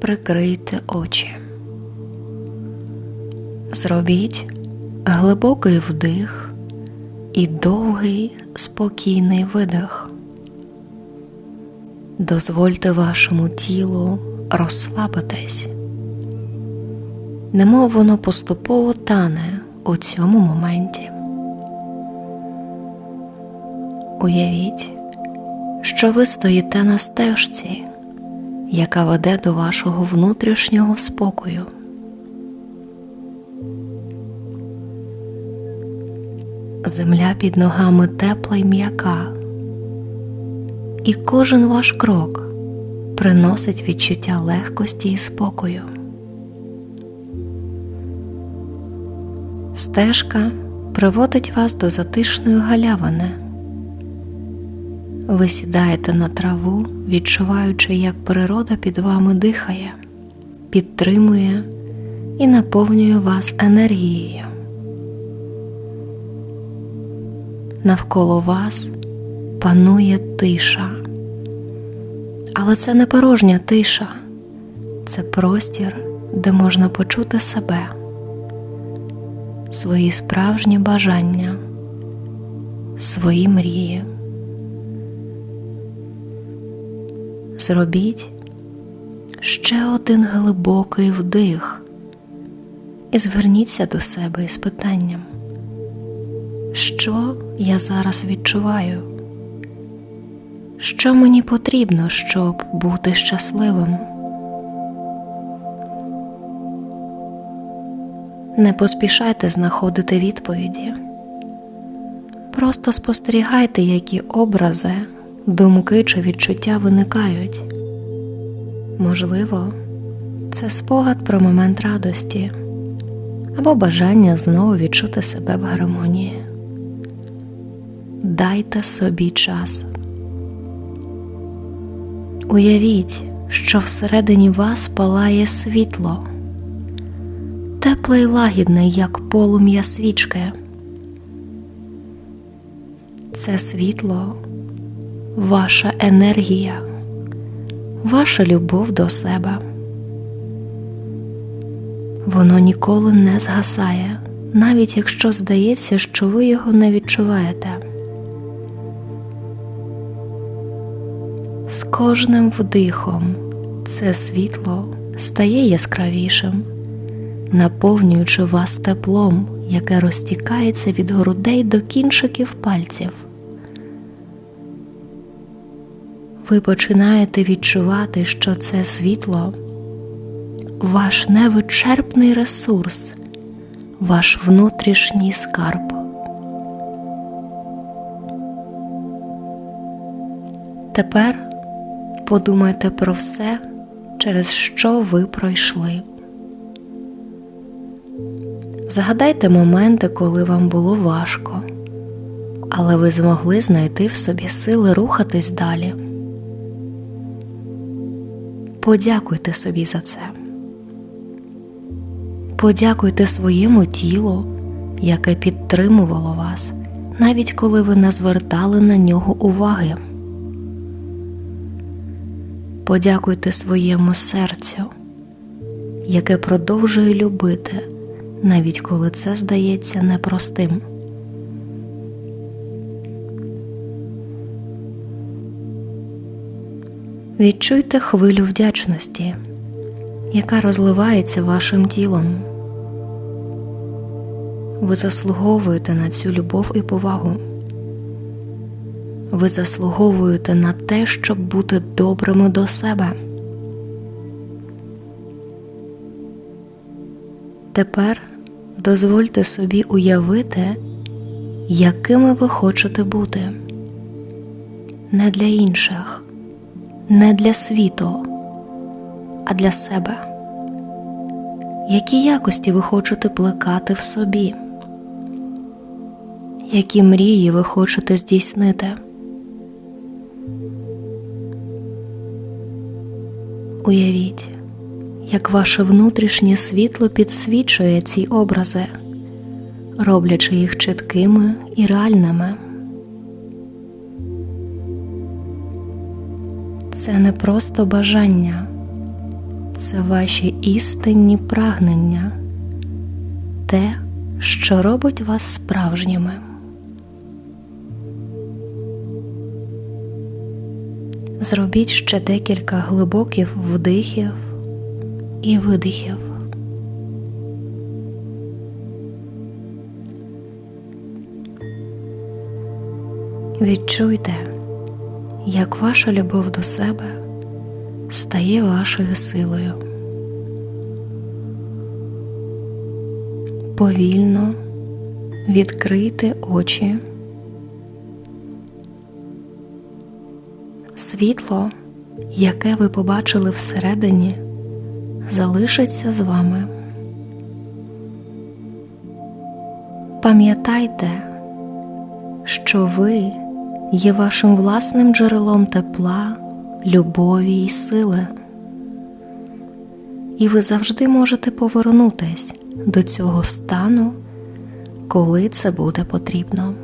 прикрийте очі. Зробіть глибокий вдих і довгий спокійний видих. Дозвольте вашому тілу розслабитись, немов воно поступово тане у цьому моменті. Уявіть, що ви стоїте на стежці, яка веде до вашого внутрішнього спокою. Земля під ногами тепла й м'яка, і кожен ваш крок приносить відчуття легкості і спокою. Стежка приводить вас до затишної галявини. Ви сідаєте на траву, відчуваючи, як природа під вами дихає, підтримує і наповнює вас енергією. Навколо вас панує тиша. Але це не порожня тиша, це простір, де можна почути себе, свої справжні бажання, свої мрії. Зробіть ще один глибокий вдих і зверніться до себе із питанням, що я зараз відчуваю? Що мені потрібно, щоб бути щасливим? Не поспішайте знаходити відповіді. Просто спостерігайте, які образи, думки чи відчуття виникають. Можливо, це спогад про момент радості або бажання знову відчути себе в гармонії. Дайте собі час. Уявіть, що всередині вас палає світло, тепле й лагідне, як полум'я свічки. Це світло, ваша енергія, ваша любов до себе. Воно ніколи не згасає, навіть якщо здається, що ви його не відчуваєте. З кожним вдихом це світло стає яскравішим, наповнюючи вас теплом, яке розтікається від грудей до кінчиків пальців. Ви починаєте відчувати, що це світло ваш невичерпний ресурс, ваш внутрішній скарб. Тепер подумайте про все, через що ви пройшли. Згадайте моменти, коли вам було важко, але ви змогли знайти в собі сили рухатись далі. Подякуйте собі за це. Подякуйте своєму тілу, яке підтримувало вас, навіть коли ви не звертали на нього уваги. Подякуйте своєму серцю, яке продовжує любити, навіть коли це здається непростим. Відчуйте хвилю вдячності, яка розливається вашим тілом. Ви заслуговуєте на цю любов і повагу. Ви заслуговуєте на те, щоб бути добрими до себе. Тепер дозвольте собі уявити, якими ви хочете бути не для інших, не для світу, а для себе. Які якості ви хочете плекати в собі? Які мрії ви хочете здійснити? Уявіть, як ваше внутрішнє світло підсвічує ці образи, роблячи їх чіткими і реальними. Це не просто бажання, це ваші істинні прагнення, те, що робить вас справжніми. Зробіть ще декілька глибоких вдихів і видихів. Відчуйте, як ваша любов до себе стає вашою силою. Повільно відкрийте очі. Світло, яке ви побачили всередині, залишиться з вами. Пам'ятайте, що ви є вашим власним джерелом тепла, любові і сили, і ви завжди можете повернутись до цього стану, коли це буде потрібно.